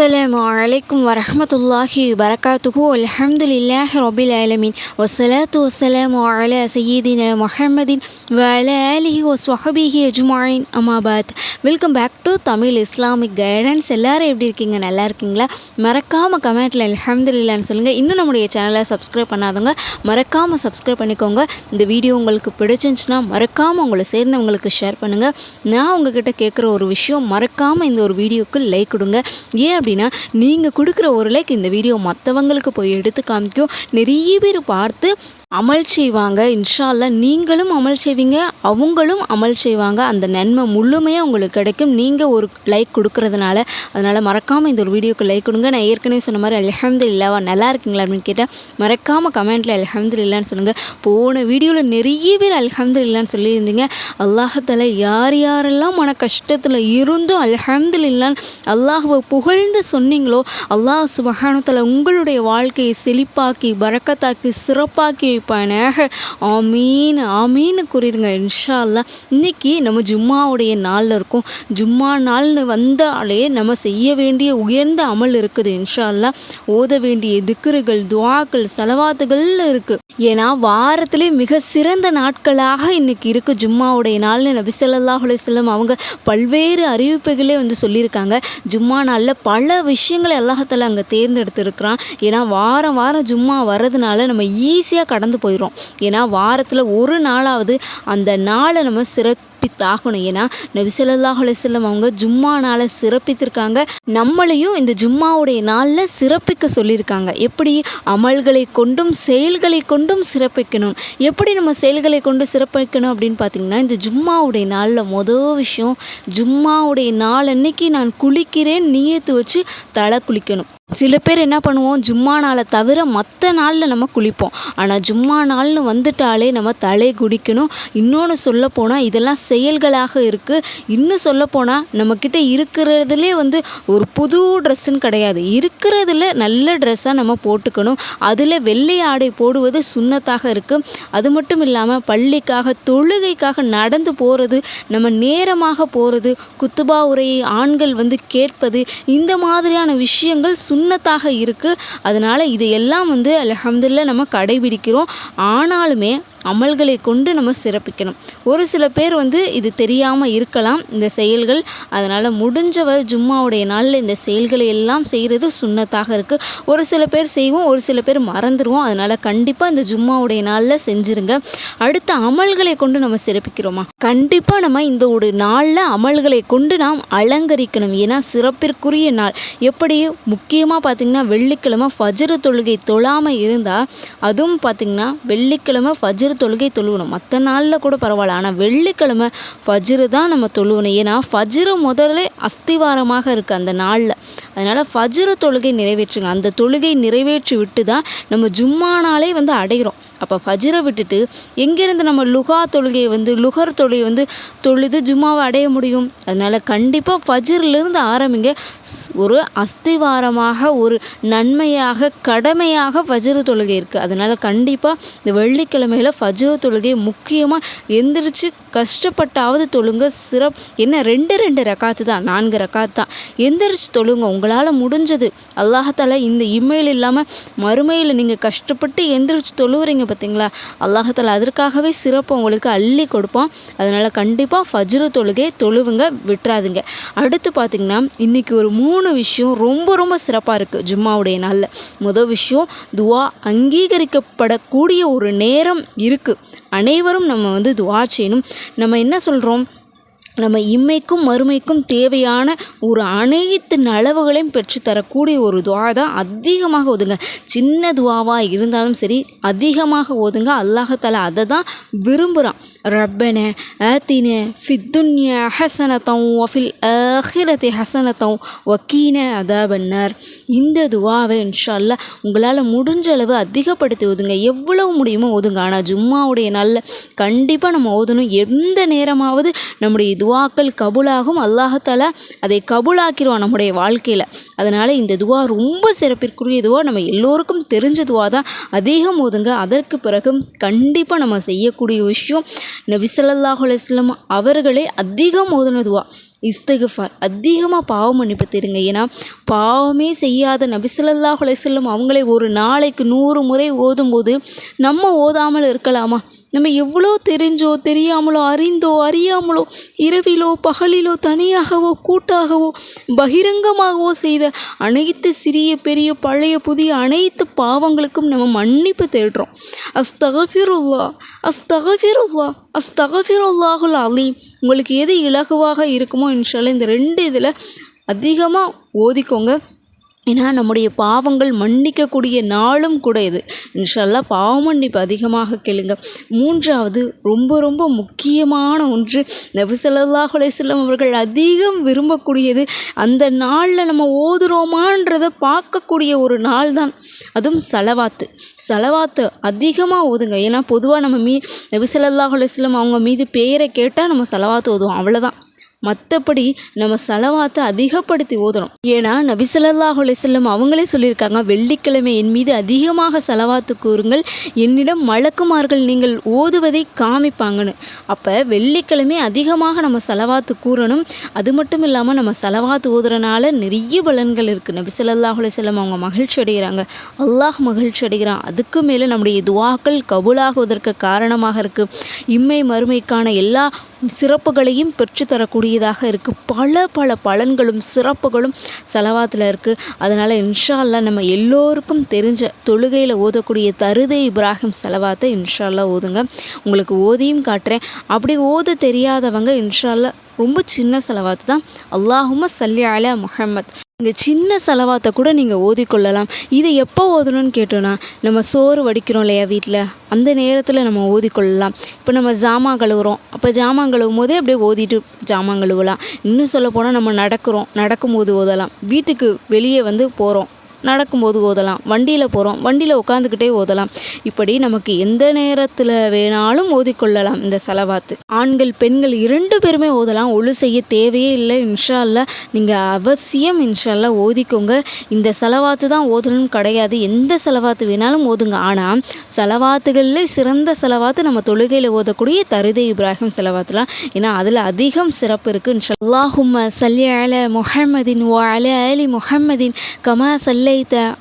அஸ்ஸலாம் அலைக்கும் வரமத்துல்லாஹி வரகாத்துகு அலமதுல்லாஹி ரபில் ஆலமின் வசலாத்து வசலாம் அல சையீதின முஹம்மதின் வல அலிஹி ஒஸ்வஹபிஹி அஜ்மாயின் அமாபாத் welcome back to Tamil Islamic guidance எல்லோரும் எப்படி இருக்கீங்க? நல்லா இருக்கீங்களா? மறக்காமல் கமெண்ட்டில் அலமதுல்லான்னு சொல்லுங்கள் இன்னும் நம்முடைய சேனலை சப்ஸ்கிரைப் பண்ணாதவங்க மறக்காமல் சப்ஸ்கிரைப் பண்ணிக்கோங்க. இந்த வீடியோ உங்களுக்கு பிடிச்சிருந்துச்சுன்னா மறக்காமல் உங்களை சேர்ந்தவங்களுக்கு ஷேர் பண்ணுங்கள் நான் உங்ககிட்ட கேட்குற ஒரு விஷயம் மறக்காமல் இந்த ஒரு வீடியோக்கு லைக் கொடுங்க. ஏன் அப்படி அப்படின்னா நீங்கள் கொடுக்குற ஒரு லைக் இந்த வீடியோ மற்றவங்களுக்கு போய் எடுத்து காமிக்கும். நிறைய பேர் பார்த்து அமல் செய்வாங்க. இன்ஷா நீங்களும் அமல் செய்வீங்க. அவங்களும் அமல் செய்வாங்க. அந்த நன்மை முழுமையாக உங்களுக்கு கிடைக்கும். நீங்கள் ஒரு லைக் கொடுக்கறதுனால. அதனால் மறக்காமல் இந்த ஒரு வீடியோக்கு லைக் கொடுங்க. நான் ஏற்கனவே சொன்ன மாதிரி அல்ஹம்துலில்லாவா நல்லா இருக்கீங்களா? அப்படின்னு கேட்டால் மறக்காமல் கமெண்ட்டில் அல்ஹம்துலில்லான்னு சொல்லுங்கள் போன வீடியோவில் நிறைய பேர் அல்ஹம்துலில்லான்னு சொல்லியிருந்தீங்க. அல்லாஹத்தால யார் யாரெல்லாம் மன கஷ்டத்தில் இருந்தும் அல்ஹம்துலில்லான்னு அல்லாஹுவை புகழ்ந்து சொன்னீங்களோ அல்லாஹ் சுபஹானத்தில் உங்களுடைய வாழ்க்கையை செழிப்பாக்கி பறக்கத்தாக்கி சிறப்பாக்கி வைப்பானாக ஆமீன் ஆமீன்னு கூறிடுங்க. இன்ஷா இன்னைக்கு நம்ம ஜும்மாவுடைய நாளில் இருக்கும். ஜும்மா நாள்னு வந்தாலே நம்ம செய்ய வேண்டிய உயர்ந்த அமல் இருக்குது. இன்ஷா ஓத வேண்டிய திக்குறுகள் துவாக்கள் செலவாத்துகள் இருக்குது ஏன்னா வாரத்திலே மிக சிறந்த நாட்களாக இன்னைக்கு இருக்குது ஜும்மாவுடைய நாள்னு நபி ஸல்லல்லாஹு அலைஹி அவங்க பல்வேறு அறிவிப்புகளே வந்து சொல்லியிருக்காங்க. ஜும்மா நாளில் பல விஷயங்களை அல்லாஹத்தில் அங்கே தேர்ந்தெடுத்துருக்குறான். ஏன்னா வாரம் வாரம் ஜும்மா வர்றதுனால நம்ம ஈஸியாக கடந்து போயிடும் ஏன்னா வாரத்தில் ஒரு நாளாவது அந்த நாளை நம்ம சிறப்பித்தாகணும். ஏன்னா நபி ஸல்லல்லாஹு அவங்க ஜும்மா நாளை சிறப்பித்திருக்காங்க. நம்மளையும் இந்த ஜும்மாவுடைய நாளில் சிறப்பிக்க சொல்லியிருக்காங்க. எப்படி அமல்களை கொண்டும் செயல்களை கொண்டும் சிறப்பிக்கணும்? எப்படி நம்ம செயல்களை கொண்டு சிறப்பிக்கணும் அப்படின்னு பார்த்தீங்கன்னா இந்த ஜும்மாவுடைய நாளில் மொதல் விஷயம் ஜும்மாவுடைய நாள் அன்னைக்கு நான் குளிக்கிறேன் நீயத்து வச்சு தலை குளிக்கணும். சில பேர் என்ன பண்ணுவோம் ஜும்மா நாளை தவிர மற்ற நாளில் நம்ம குளிப்போம். ஆனால் ஜும்மா நாள்னு வந்துட்டாலே நம்ம தலை குடிக்கணும். இன்னொன்று சொல்லப்போனால் இதெல்லாம் செயல்களாக இருக்குது இன்னும் சொல்லப்போனால் நம்மக்கிட்ட இருக்கிறதுலே வந்து ஒரு புது ட்ரெஸ்ஸுன்னு கிடையாது. இருக்கிறதுல நல்ல ட்ரெஸ்ஸாக நம்ம போட்டுக்கணும். அதில் வெள்ளை ஆடை போடுவது சுண்ணத்தாக இருக்குது அது மட்டும் இல்லாமல் பள்ளிக்காக தொழுகைக்காக நடந்து போகிறது நம்ம நேரமாக போகிறது குத்துபா உரையை ஆண்கள் வந்து கேட்பது இந்த மாதிரியான விஷயங்கள் சுண்ணத்தாக இருக்குது அதனால் இதையெல்லாம் வந்து அல்ஹம்துலில்லாஹ் நம்ம கடைபிடிக்கிறோம். ஆனாலுமே அமல்களை கொண்டு நம்ம சிறப்பிக்கணும். ஒரு சில பேர் வந்து இது தெரியாமல் இருக்கலாம் இந்த செயல்கள். அதனால் முடிஞ்சவர் ஜும்மாவுடைய நாளில் இந்த செயல்களை எல்லாம் செய்கிறது சுண்ணத்தாக இருக்குது ஒரு சில பேர் செய்வோம் ஒரு சில பேர் மறந்துடுவோம் அதனால் கண்டிப்பாக இந்த ஜும்மாவுடைய நாளில் செஞ்சுருங்க. அடுத்த அமல்களை கொண்டு நம்ம சிறப்பிக்கிறோமா? கண்டிப்பாக நம்ம இந்த ஒரு நாளில் அமல்களை கொண்டு நாம் அலங்கரிக்கணும். ஏன்னா சிறப்பிற்குரிய நாள். எப்படி? முக்கியமாக பார்த்திங்கன்னா வெள்ளிக்கிழமை ஃபஜ்ரு தொழுகை தொழாமல் இருந்தால் அதுவும் பார்த்திங்கன்னா வெள்ளிக்கிழமை ஃபஜ்ரு தொழுகை தொழுவணும். மற்ற நாளில் கூட பரவாயில்ல. ஆனால் வெள்ளிக்கிழமை ஃபஜ்ரு தான் நம்ம தொழுவணும். ஏன்னா ஃபஜ்ரு முதல்ல அஸ்திவாரமாக இருக்குது அந்த நாளில். அதனால் ஃபஜ்ரு தொழுகை நிறைவேற்றுங்க. அந்த தொழுகை நிறைவேற்றி விட்டு தான் நம்ம ஜும்மா நாளே வந்து அடைகிறோம். அப்போ ஃபஜ்ரை விட்டுட்டு எங்கேருந்து நம்ம லுகா தொழுகையை வந்து லுகர் தொழுகை வந்து தொழுது ஜும்மாவை அடைய முடியும்? அதனால் கண்டிப்பாக ஃபஜ்ரிலிருந்து ஆரம்பிங்க. ஸ்- ஒரு அஸ்திவாரமாக ஒரு நன்மையாக கடமையாக ஃபஜ்ரு தொழுகை இருக்குது அதனால் கண்டிப்பாக இந்த வெள்ளிக்கிழமையில் ஃபஜ்ரு தொழுகை முக்கியமாக எந்திரிச்சு கஷ்டப்பட்டாவது தொழுங்க சிறப் என்ன ரெண்டு ரெண்டு ரக்காத்து தான் நான்கு ரக்காத்து தான். எந்திரிச்சு தொழுங்க உங்களால் முடிஞ்சது. அல்லாஹால இந்த இமெயில் இல்லாமல் மறுமையில் நீங்கள் கஷ்டப்பட்டு எந்திரிச்சு தொழுவுறீங்க பார்த்தீங்களா அல்லாஹால அதற்காகவே சிறப்பு உங்களுக்கு அள்ளி கொடுப்பான் அதனால் கண்டிப்பாக ஃபஜ்ரு தொழுகை தொழுவுங்க விட்டுறாதுங்க. அடுத்து பார்த்தீங்கன்னா இன்றைக்கி ஒரு மூணு விஷயம் ரொம்ப ரொம்ப சிறப்பாக இருக்குது ஜும்மாவுடைய நாளில். முதல் விஷயம் துவா அங்கீகரிக்கப்படக்கூடிய ஒரு நேரம் இருக்குது அனைவரும் நம்ம வந்து துவா செய்யணும். நம்ம என்ன சொல்கிறோம் நம்ம இம்மைக்கும் மறுமைக்கும் தேவையான ஒரு அனைத்து நலவுகளையும் பெற்றுத்தரக்கூடிய ஒரு துவா தான் அதிகமாக ஓதுங்க சின்ன துவாவாக இருந்தாலும் சரி அதிகமாக ஓதுங்க அல்லாஹால அதை தான் விரும்புகிறான் ரப்பன ஆத்தின ஃபித்துன்ய ஹசனத்தம் ஒஃபில் அஹிரத்தை ஹசனத்தம் வக்கீன அதாபன்னார். இந்த துவாவை இன்ஷால்ல உங்களால் முடிஞ்ச அளவு அதிகப்படுத்தி ஓதுங்க எவ்வளவு முடியுமோ ஓதுங்க ஆனால் ஜும்மாவுடைய நாளில் கண்டிப்பாக நம்ம ஓதணும். எந்த நேரமாவது நம்முடைய துவாக்கள் கபூலாகும். அல்லாஹால அதை கபூலாக்கிடுவான் நம்முடைய வாழ்க்கையில். அதனால் இந்த துவா ரொம்ப சிறப்பிற்குரிய துவா. நம்ம எல்லோருக்கும் தெரிஞ்ச துவா தான். அதிகம் ஓதுங்க அதற்கு பிறகு கண்டிப்பாக நம்ம செய்யக்கூடிய விஷயம் நபி ஸல்லல்லாஹு அவர்களே அதிகம் ஓதுன துவா. இஸ்தகுஃபார். அதிகமாக பாவம் மன்னிப்பு தேடுங்க. ஏன்னா பாவமே செய்யாத நபி ஸல்லல்லாஹு அவங்களே ஒரு நாளைக்கு நூறு முறை ஓதும்போது நம்ம ஓதாமல் இருக்கலாமா? நம்ம எவ்வளோ தெரிஞ்சோ தெரியாமலோ அறிந்தோ அறியாமலோ இரவிலோ பகலிலோ தனியாகவோ கூட்டாகவோ பகிரங்கமாகவோ செய்த அனைத்து சிறிய பெரிய பழைய புதிய அனைத்து பாவங்களுக்கும் நம்ம மன்னிப்பு தேடுறோம். அஸ்தகஃபிருல்லா அஸ்தகஃபிருல்லா அஸ்தகஃபிருல்லாஹுல் அலீம். உங்களுக்கு எது இலகுவாக இருக்குமோ இன்ஷால்லா இந்த ரெண்டு இதில் அதிகமாக ஓதிக்கோங்க. ஏன்னா நம்முடைய பாவங்கள் மன்னிக்கக்கூடிய நாளும் கூட இது. இன்ஷால்லா பாவ மன்னிப்பு அதிகமாக கேளுங்க. மூன்றாவது ரொம்ப ரொம்ப முக்கியமான ஒன்று. நபி ஸல்லல்லாஹு அவர்கள் அதிகம் விரும்பக்கூடியது அந்த நாளில் நம்ம ஓதுறோமான்றதை பார்க்கக்கூடிய ஒரு நாள் தான். அதுவும் செலவாத்து. செலவாத்து அதிகமாக ஓதுங்க. ஏன்னா பொதுவாக நம்ம மீ நபி ஸல்லல்லாஹு அவங்க மீது பெயரை கேட்டால் நம்ம செலவாத்து ஓதுவோம். அவ்வளோதான் மற்றபடி நம்ம செலவாத்தை அதிகப்படுத்தி ஓதணும். ஏன்னா நபி செல்லம் அவங்களே சொல்லியிருக்காங்க வெள்ளிக்கிழமை என் மீது அதிகமாக செலவாத்து கூறுங்கள். என்னிடம் மலக்குமார்கள் நீங்கள் ஓதுவதை காமிப்பாங்கன்னு. அப்போ வெள்ளிக்கிழமை அதிகமாக நம்ம செலவாத்து கூறணும். அது மட்டும் இல்லாமல் நம்ம செலவாத்து ஓதுறனால நிறைய பலன்கள் இருக்குது நபி செல்லம் அவங்க மகிழ்ச்சி அடைகிறாங்க. அல்லாஹ் மகிழ்ச்சி அடைகிறான். அதுக்கு மேலே நம்முடைய துவாக்கள் கபுலாகுவதற்கு காரணமாக இருக்குது இம்மை மறுமைக்கான எல்லா சிறப்புகளையும் பெற்றுத்தரக்கூடியதாக இருக்குது பல பல பலன்களும் சிறப்புகளும் செலவாத்தில் இருக்குது அதனால் இன்ஷால்லா நம்ம எல்லோருக்கும் தெரிஞ்ச தொழுகையில் ஓதக்கூடிய தருதே இப்ராஹிம் செலவாத்தை இன்ஷால்லா ஓதுங்க. உங்களுக்கு ஓதியும் காட்டுறேன். அப்படி ஓத தெரியாதவங்க இன்ஷால்லா ரொம்ப சின்ன செலவாத்து தான். அல்லாஹும சல்லி அலா முஹம்மத். இந்த சின்ன செலவாத்தை கூட நீங்கள் ஓதிக்கொள்ளலாம். இதை எப்போ ஓதணும்னு கேட்டோன்னா நம்ம சோறு வடிக்கிறோம் இல்லையா வீட்டில் அந்த நேரத்தில் நம்ம ஓதிக்கொள்ளலாம். இப்போ நம்ம ஜாமான் கழுவுறோம். அப்போ ஜாமான் கழுவும் போதே அப்படியே ஓதிட்டு ஜாமான் கழுவலாம். இன்னும் சொல்ல போனால் நம்ம நடக்கிறோம். நடக்கும்போது ஓதலாம். வீட்டுக்கு வெளியே வந்து போகிறோம் நடக்கும்போது ஓதலாம். வண்டியில் போகிறோம் வண்டியில் உட்காந்துக்கிட்டே ஓதலாம். இப்படி நமக்கு எந்த நேரத்தில் வேணாலும் ஓதிக்கொள்ளலாம் இந்த செலவாத்து. ஆண்கள் பெண்கள் இரண்டு பேருமே ஓதலாம். ஒழு செய்ய தேவையே இல்லை. இன்ஷா அல்லா நீங்கள் அவசியம் இன்ஷா அல்லா ஓதிக்கோங்க. இந்த செலவாத்து தான் ஓதணும்னு கிடையாது. எந்த செலவாத்து வேணாலும் ஓதுங்க. ஆனால் செலவாத்துகளில் சிறந்த செலவாத்து நம்ம தொழுகையில் ஓதக்கூடிய தருதை இப்ராஹிம் செலவாத்துலாம். ஏன்னா அதில் அதிகம் சிறப்பு இருக்குது இன்ஷா அல்லாஹும் சல்லி அல முஹம்மதின் வ அல அலி முஹம்மதின் கமா சல்ல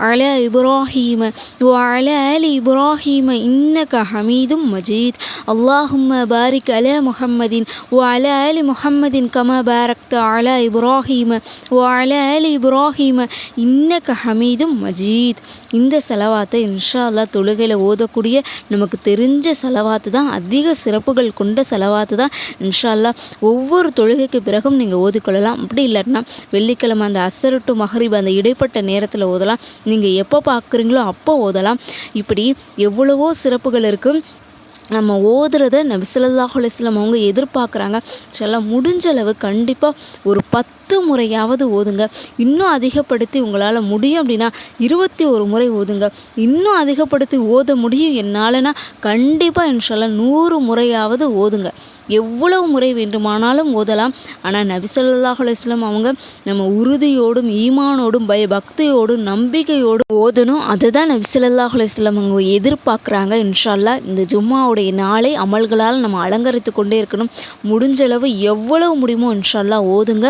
அல இப்ராஹீம வ அல அலி இப்ராஹீம இன்னக ஹமீதும் மஜீத் அல்லாஹும்ம பாரிக் அல முஹம்மதின் ஓ அல அலி முஹம்மதின் கம பாரக்த அல இப்ராஹீம ஓ அல அலி இப்ராஹீம இன்னக ஹமீதும் மஜீத் இந்த செலவாத்தை இன்ஷா அல்லாஹ் தொழுகையில் ஓதக்கூடிய நமக்கு தெரிஞ்ச செலவாத்து தான் அதிக சிறப்புகள் கொண்ட செலவாத்து தான். இன்ஷா அல்லாஹ் ஒவ்வொரு தொழுகைக்கு பிறகும் நீங்கள் ஓதிக்கொள்ளலாம். அப்படி இல்லைன்னா வெள்ளிக்கிழமை அந்த அசரு டு மஹரிப் அந்த இடைப்பட்ட நேரத்தில் ஓதலாம் நீங்கள் எப்போ பார்க்குறீங்களோ அப்போ ஓதலாம். இப்படி எவ்வளவோ சிறப்புகள் இருக்குது நம்ம ஓதுறத நபிசல்லாஹ் ஸல்லல்லாஹு அவங்க எதிர்பார்க்குறாங்க. சில முடிஞ்ச அளவு கண்டிப்பாக ஒரு பத்து பத்து முறையாவது ஓதுங்க. இன்னும் அதிகப்படுத்தி உங்களால் முடியும் அப்படின்னா இருபத்தி ஒரு முறை ஓதுங்க. இன்னும் அதிகப்படுத்தி ஓத முடியும் என்னாலனா கண்டிப்பாக இன்ஷால்லா நூறு முறையாவது ஓதுங்க. எவ்வளவு முறை வேண்டுமானாலும் ஓதலாம். ஆனால் நபி ஸல்லல்லாஹு அவங்க நம்ம உறுதியோடும் ஈமானோடும் பய பக்தியோடும் நம்பிக்கையோடும் ஓதணும். அதுதான் தான் ஸல்லல்லாஹு அவங்க எதிர்பார்க்குறாங்க. இன்ஷால்லா இந்த ஜும்மாவுடைய நாளை அமல்களால் நம்ம அலங்கரித்து கொண்டே இருக்கணும். முடிஞ்ச அளவு எவ்வளவு முடியுமோ இன்ஷால்லா ஓதுங்க.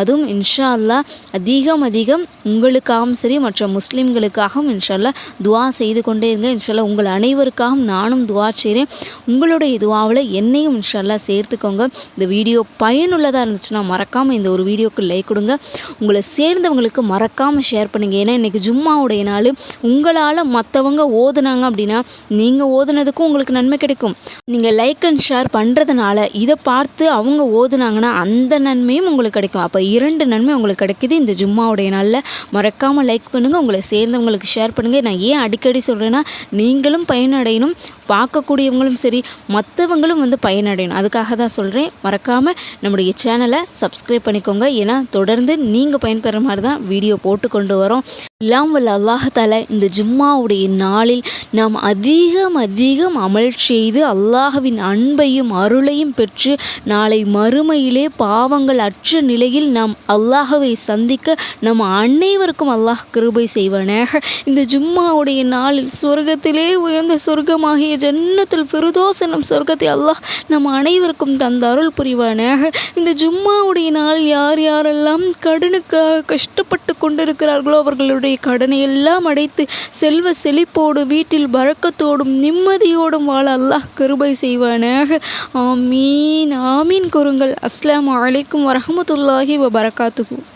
அதுவும் இன்ஷா அல்லாஹ் அதிகம் அதிகம் உங்களுக்காகவும் சரி மற்ற முஸ்லீம்களுக்காகவும் இன்ஷால்லா துவா செய்து கொண்டே இருங்க. இன்ஷால்லா உங்கள் அனைவருக்காகவும் நானும் துவா செய்கிறேன். உங்களுடைய துவாவில் என்னையும் இன்ஷால்லா சேர்த்துக்கோங்க. இந்த வீடியோ பயனுள்ளதாக இருந்துச்சுன்னா மறக்காமல் இந்த ஒரு வீடியோக்கு லைக் கொடுங்க. உங்களை சேர்ந்தவங்களுக்கு மறக்காமல் ஷேர் பண்ணுங்கள் ஏன்னா இன்றைக்கி ஜும்மாவுடைய நாள். உங்களால் மற்றவங்க ஓதுனாங்க அப்படின்னா நீங்கள் ஓதுனதுக்கும் உங்களுக்கு நன்மை கிடைக்கும். நீங்கள் லைக் அண்ட் ஷேர் பண்ணுறதுனால இதை பார்த்து அவங்க ஓதுனாங்கன்னா அந்த நன்மையும் உங்களுக்கு கிடைக்கும். அப்போ இரண்டு நன்மை உங்களுக்கு கிடைக்குது. இந்த ஜும்மாவுடைய நாளில் மறக்காமல் லைக் பண்ணுங்கள் உங்களை சேர்ந்தவங்களுக்கு ஷேர் பண்ணுங்கள் நான் ஏன் அடிக்கடி சொல்கிறேன்னா நீங்களும் பயனடையணும். பார்க்கக்கூடியவங்களும் சரி மற்றவங்களும் வந்து பயனடையணும். அதுக்காக தான் சொல்கிறேன் மறக்காமல் நம்முடைய சேனலை சப்ஸ்கிரைப் பண்ணிக்கோங்க. ஏன்னா தொடர்ந்து நீங்கள் பயன்பெற மாதிரி தான் வீடியோ போட்டு கொண்டு வரோம். எல்லாம் வல்ல அல்லாஹால இந்த ஜும்மாவுடைய நாளில் நாம் அதிகம் அதிகம் அமல் செய்து அல்லாஹவின் அன்பையும் அருளையும் பெற்று நாளை மறுமையிலே பாவங்கள் அற்ற நிலையில் நாம் அல்லாஹவை சந்திக்க நம் அனைவருக்கும் அல்லாஹ் கிருபை செய்வானாக. இந்த ஜும்மாவுடைய நாளில் சொர்க்கத்திலே உயர்ந்த சொர்க்கமாகிய ஜன்னத்தில் ஃபிருதோஸ் சொர்க்கத்தை அல்லாஹ் நம் அனைவருக்கும் தந்த அருள் புரிவானாக. இந்த ஜும்மாவுடைய நாள் யார் யாரெல்லாம் கடனுக்காக கஷ்டப்பட்டு கொண்டிருக்கிறார்களோ அவர்களுடைய கடனை எல்லாம் அடைத்து செல்வ செழிப்போடு வீட்டில் பறக்கத்தோடும் நிம்மதியோடும் வாழ அல்லாஹ் கிருபை செய்வானாக. ஆமீன் ஆமீன் கூறுங்கள். அஸ்லாம் அலைக்கும் வரமத்துல்லாஹி வபரகாத்துஹு.